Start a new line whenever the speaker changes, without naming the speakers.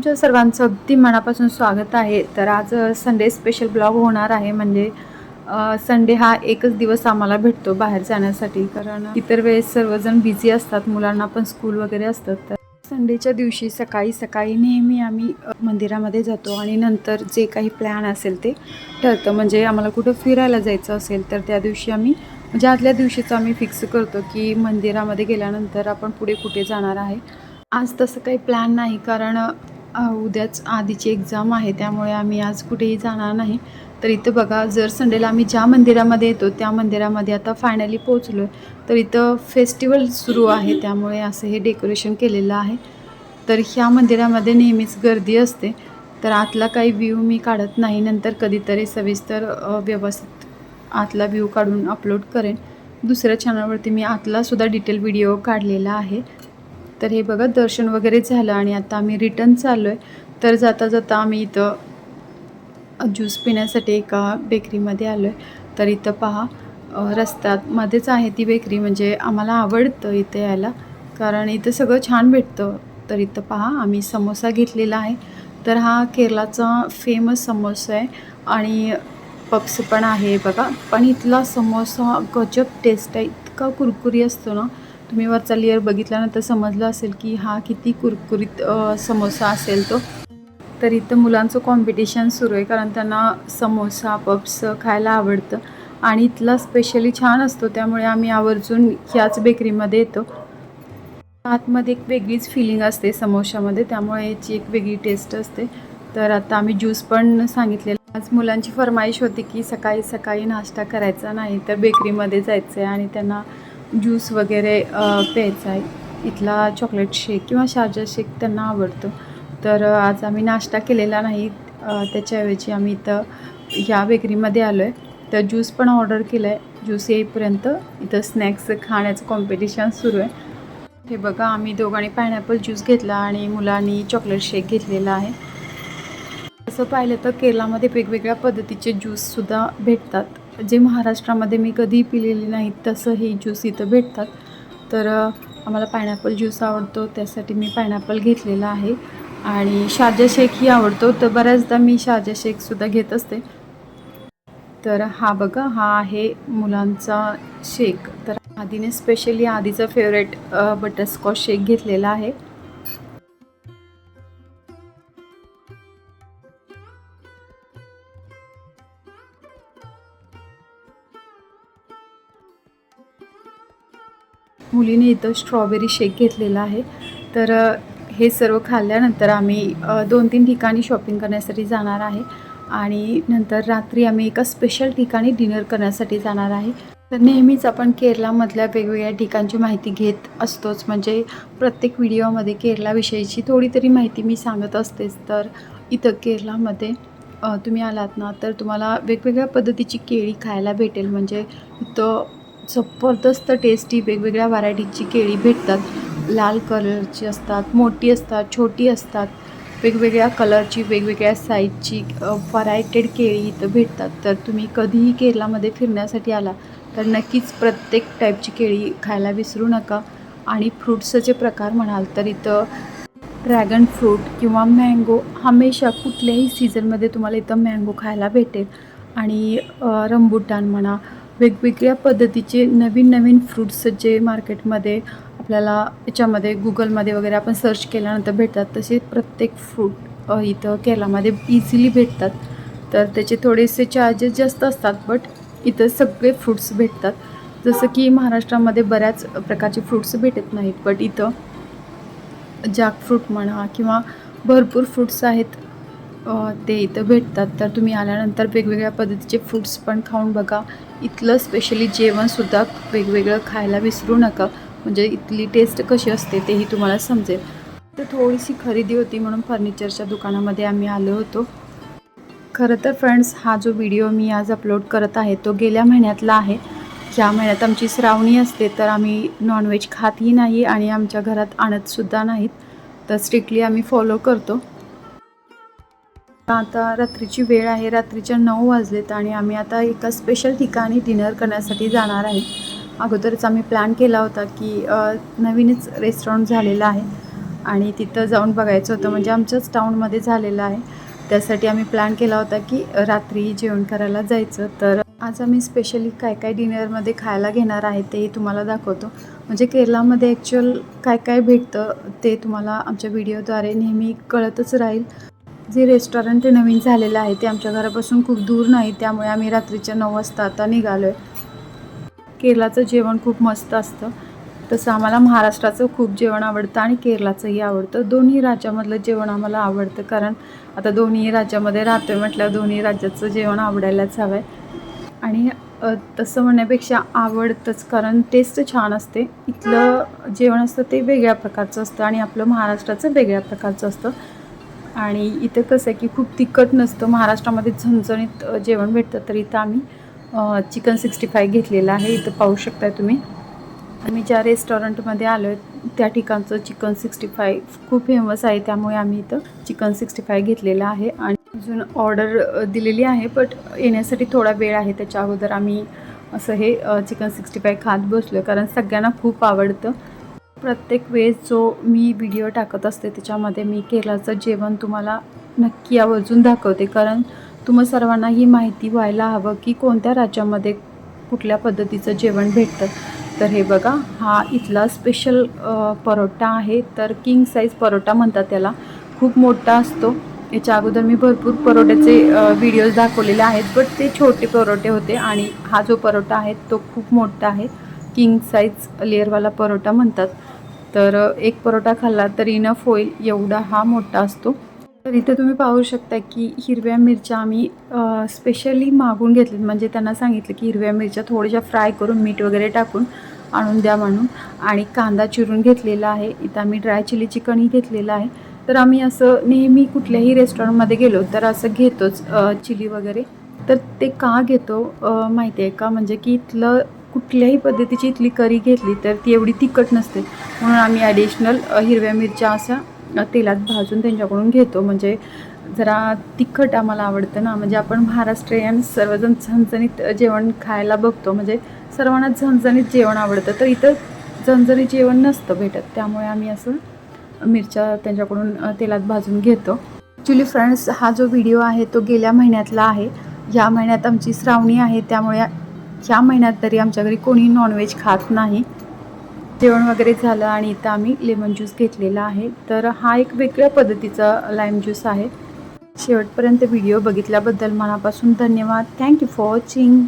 तुमच्या सर्वांचं अगदी मनापासून स्वागत आहे. तर आज संडे स्पेशल ब्लॉग होणार आहे. म्हणजे संडे हा एकच दिवस आम्हाला भेटतो बाहेर जाण्यासाठी. कारण इतर वेळेस सर्वजण बिझी असतात. मुलांना पण स्कूल वगैरे असतात. तर संडेच्या दिवशी सकाळी सकाळी नेहमी आम्ही मंदिरामध्ये जातो. आणि नंतर जे काही प्लॅन असेल ते ठरतं. म्हणजे आम्हाला कुठं फिरायला जायचं असेल तर त्या दिवशी आम्ही म्हणजे आदल्या दिवशीचं आम्ही फिक्स करतो की मंदिरामध्ये गेल्यानंतर आपण पुढे कुठे जाणार आहे. आज तसं काही प्लॅन नाही. कारण उद्याच आधीची एक्झाम आहे त्यामुळे आम्ही आज कुठेही जाणार नाही. तर इथं बघा जर संडेला आम्ही ज्या मंदिरामध्ये येतो त्या मंदिरामध्ये आता फायनली पोचलो आहे तर इथं फेस्टिवल सुरू आहे त्यामुळे असं हे डेकोरेशन केलेलं आहे. तर ह्या मंदिरामध्ये नेहमीच गर्दी असते. तर आतला काही व्ह्यू मी काढत नाही नंतर कधीतरी सविस्तर व्यवस्थित आतला व्ह्यू काढून अपलोड करेन. दुसऱ्या चॅनलवरती मी आतलासुद्धा डिटेल व्हिडिओ काढलेला आहे. तर हे बघा दर्शन वगैरे झालं आणि आता आम्ही रिटर्न चाललो आहे तर जाता जाता आम्ही इथं ज्यूस पिण्यासाठी एका बेकरीमध्ये आलो आहे तर इथं पहा रस्त्यात मध्येच आहे ती बेकरी म्हणजे आम्हाला आवडतं इथे यायला. कारण इथं सगळं छान भेटतं. तर इथं पहा आम्ही समोसा घेतलेला आहे. तर हा केरलाचा फेमस समोसा आहे. आणि पप्स पण आहे बघा. पण इथला समोसा गजब टेस्ट आहे. इतका कुरकुरी असतो ना. तुम्ही वरचा लेअर बघितल्यानंतर समजलं असेल की हा किती कुरकुरीत समोसा असेल तो. तर इथं मुलांचं कॉम्पिटिशन सुरू आहे कारण त्यांना समोसा पप्स खायला आवडतं. आणि इथला स्पेशली छान असतो त्यामुळे आम्ही आवर्जून ह्याच बेकरीमध्ये येतो. आतमध्ये एक वेगळीच फिलिंग असते समोशामध्ये त्यामुळे याची एक वेगळी टेस्ट असते. तर आता आम्ही ज्यूस पण सांगितलेला आज मुलांची फरमाईश होती की सकाळी सकाळी नाश्ता करायचा नाही तर बेकरीमध्ये जायचं आहे आणि त्यांना ज्यूस वगैरे प्यायचा आहे. इथला चॉकलेट शेक किंवा शारजा शेक त्यांना आवडतो. तर आज आम्ही नाश्ता केलेला नाही. त्याच्याऐवजी आम्ही इथं ह्या बेकरीमध्ये आलो आहे तर ज्यूस पण ऑर्डर केलं आहे ज्यूस येईपर्यंत इथं स्नॅक्स खाण्याचं कॉम्पिटिशन सुरू आहे. हे बघा आम्ही दोघांनी पायनॅपल ज्यूस घेतला आणि मुलांनी चॉकलेट शेक घेतलेला आहे. तसं पाहिलं तर केरळामध्ये वेगवेगळ्या पद्धतीचे ज्यूससुद्धा भेटतात. जे महाराष्ट्रामध्ये मी कधीही पिलेले नाहीत तसं हे ज्यूस इथं भेटतात. तर आम्हाला पायनॅपल ज्यूस आवडतो त्यासाठी मी पायनॅपल घेतलेला आहे. आणि शारजा शेकही आवडतो तर बऱ्याचदा मी शारजा शेकसुद्धा घेत असते. तर हा बघा हा आहे मुलांचा शेक तर आधीने स्पेशली आधीचा फेवरेट बटरस्कॉच शेक घेतलेला आहे. मुलीने इथं स्ट्रॉबेरी शेक घेतलेला आहे. तर हे सर्व खाल्ल्यानंतर आम्ही दोन तीन ठिकाणी शॉपिंग करण्यासाठी जाणार आहे. आणि नंतर रात्री आम्ही एका स्पेशल ठिकाणी डिनर करण्यासाठी जाणार आहे. तर नेहमीच आपण केरळामधल्या वेगवेगळ्या ठिकाणची माहिती घेत असतोच. म्हणजे प्रत्येक व्हिडिओमध्ये केरळाविषयीची थोडी तरी माहिती मी सांगत असतेच. तर इथं केरळामध्ये तुम्ही आलात ना तर तुम्हाला वेगवेगळ्या पद्धतीची केळी खायला भेटेल. म्हणजे इथं जबरदस्त टेस्टी वेगवेगळ्या व्हरायटीची केळी भेटतात. लाल कलरची असतात मोठी असतात छोटी असतात. वेगवेगळ्या कलरची वेगवेगळ्या साईजची व्हरायटेड केळी इथं भेटतात. तर तुम्ही कधीही केरलामध्ये फिरण्यासाठी आला तर नक्कीच प्रत्येक टाईपची केळी खायला विसरू नका. आणि फ्रूट्सचे प्रकार म्हणाल तर इथं ड्रॅगन फ्रूट किंवा मँगो हमेशा कुठल्याही सीझनमध्ये तुम्हाला इथं मँगो खायला भेटेल. आणि रंबुटान म्हणा वेगवेगळ्या पद्धतीचे नवीन नवीन फ्रूट्स जे मार्केटमध्ये आपल्याला याच्यामध्ये गुगलमध्ये वगैरे आपण सर्च केल्यानंतर भेटतात तसे प्रत्येक फ्रूट इथं केरळामध्ये इझिली भेटतात. तर त्याचे थोडेसे चार्जेस जास्त असतात बट इथं सगळे फ्रूट्स भेटतात. जसं की महाराष्ट्रामध्ये बऱ्याच प्रकारचे फ्रूट्स भेटत नाहीत बट इथं जॅकफ्रूट म्हणा किंवा भरपूर फ्रूट्स आहेत. ते इथं भेटतात. तर तुम्ही आल्यानंतर वेगवेगळ्या पद्धतीचे फूड्स पण खाऊन बघा. इथलं स्पेशली जेवणसुद्धा वेगवेगळं खायला विसरू नका. म्हणजे इथली टेस्ट कशी असते तेही तुम्हाला समजेल. तर थोडीशी खरेदी होती म्हणून फर्निचरच्या दुकानामध्ये आम्ही आलो होतो. खरं तर फ्रेंड्स हा जो व्हिडिओ मी आज अपलोड करत आहे तो गेल्या महिन्यातला आहे. ह्या महिन्यात आमची श्रावणी असते तर आम्ही नॉनव्हेज खातही नाही आणि आमच्या घरात आणतसुद्धा नाहीत. तर स्ट्रिक्टली आम्ही फॉलो करतो. आता रात्रीची वेळ आहे रात्रीच्या नऊ वाजलेत आणि आम्ही आता एका स्पेशल ठिकाणी डिनर करण्यासाठी जाणार आहे. अगोदरच आम्ही प्लॅन केला होता की नवीनच रेस्टॉरंट झालेलं आहे आणि तिथं जाऊन बघायचं होतं. म्हणजे आमच्याच टाऊनमध्ये झालेलं आहे. त्यासाठी आम्ही प्लॅन केला होता की रात्री जेवण करायला जायचं. तर आज आम्ही स्पेशली काय काय डिनरमध्ये खायला घेणार आहे तेही तुम्हाला दाखवतो. म्हणजे केरलामध्ये ॲक्च्युअल काय काय भेटतं ते तुम्हाला आमच्या व्हिडिओद्वारे नेहमी कळतच राहील. जे रेस्टॉरंट नवीन झालेलं आहे ते आमच्या घरापासून खूप दूर नाही त्यामुळे आम्ही रात्रीच्या नऊ वाजता आता निघालो आहे केरलाचं जेवण खूप मस्त असतं. तसं आम्हाला महाराष्ट्राचं खूप जेवण आवडतं आणि केरलाचंही आवडतं. दोन्ही राज्यामधलं जेवण आम्हाला आवडतं कारण आता दोन्ही राज्यामध्ये राहतोय म्हटलं दोन्ही राज्याचं जेवण आवडायलाच हवं आहे आणि तसं म्हणण्यापेक्षा आवडतंच कारण टेस्ट छान असते. इथलं जेवण असतं ते वेगळ्या प्रकारचं असतं आणि आपलं महाराष्ट्राचं वेगळ्या प्रकारचं असतं. आणि इथं कसं आहे की खूप तिखट नसतं. महाराष्ट्रामध्ये झणझणीत जेवण भेटतं तर इथं आम्ही चिकन सिक्स्टी फाय घेतलेलं आहे. इथं पाहू शकताय तुम्ही. आम्ही ज्या रेस्टॉरंटमध्ये आलो आहे त्या ठिकाणचं चिकन सिक्स्टी फाय खूप फेमस आहे. त्यामुळे आम्ही इथं चिकन सिक्स्टी फाय घेतलेलं आहे. आणि अजून ऑर्डर दिलेली आहे बट येण्यासाठी थोडा वेळ आहे. त्याच्या अगोदर आम्ही असं हे चिकन सिक्स्टी फाय खात बसलो कारण सगळ्यांना खूप आवडतं. प्रत्येक वेळेस जो मी व्हिडिओ टाकत असते त्याच्यामध्ये मी केरळाचं जेवण तुम्हाला नक्की आवर्जून दाखवते. कारण तुम्हा सर्वांना ही माहिती व्हायला हवं की कोणत्या राज्यामध्ये कुठल्या पद्धतीचं जेवण भेटतं. तर हे बघा हा इथला स्पेशल परोटा आहे. तर किंग साईज परोटा म्हणतात त्याला. खूप मोठा असतो. याच्या अगोदर मी भरपूर परोट्याचे व्हिडिओज दाखवलेले आहेत बट ते छोटे परोटे होते आणि हा जो परोटा आहे तो खूप मोठा आहे. किंग साईज लेअरवाला परोटा म्हणतात. तर एक परोटा खाल्ला तर इनफ होईल एवढा हा मोठा असतो. तर इथे तुम्ही पाहू शकता की हिरव्या मिरच्या आम्ही स्पेशली मागून घेतल्यात म्हणजे त्यांना सांगितलं की हिरव्या मिरच्या थोड्याशा फ्राय करून मीठ वगैरे टाकून आणून द्या म्हणून. आणि कांदा चिरून घेतलेला आहे. इथं आम्ही ड्राय चिली चिकनही घेतलेलं आहे. तर आम्ही असं नेहमी कुठल्याही रेस्टॉरंटमध्ये गेलो तर असं घेतोच चिली वगैरे. तर ते का घेतो माहिती आहे का? म्हणजे की इथलं कुठल्याही पद्धतीची इथली करी घेतली तर ती एवढी तिखट नसते. म्हणून आम्ही ॲडिशनल हिरव्या मिरच्या अशा तेलात भाजून त्यांच्याकडून घेतो. म्हणजे जरा तिखट आम्हाला आवडतं ना. म्हणजे आपण महाराष्ट्रीयन सर्वजण झणझणीत जेवण खायला बघतो. म्हणजे सर्वांना झणझणीत जेवण आवडतं. तर इथं झणझणीत जेवण नसतं भेटत. त्यामुळे आम्ही असं मिरच्या त्यांच्याकडून तेलात भाजून घेतो. ॲक्च्युली फ्रेंड्स हा जो व्हिडिओ आहे तो गेल्या महिन्यातला आहे. या महिन्यात आमची श्रावणी आहे. त्यामुळे ह्या महिन्यात तरी आमच्या घरी कोणी नॉनव्हेज खात नाही जेवण वगैरे झालं आणि इथं आम्ही लेमन ज्यूस घेतलेला आहे. तर हा एक वेगळ्या पद्धतीचा लाईम ज्यूस आहे. शेवटपर्यंत व्हिडिओ बघितल्याबद्दल मनापासून धन्यवाद. Thank you for watching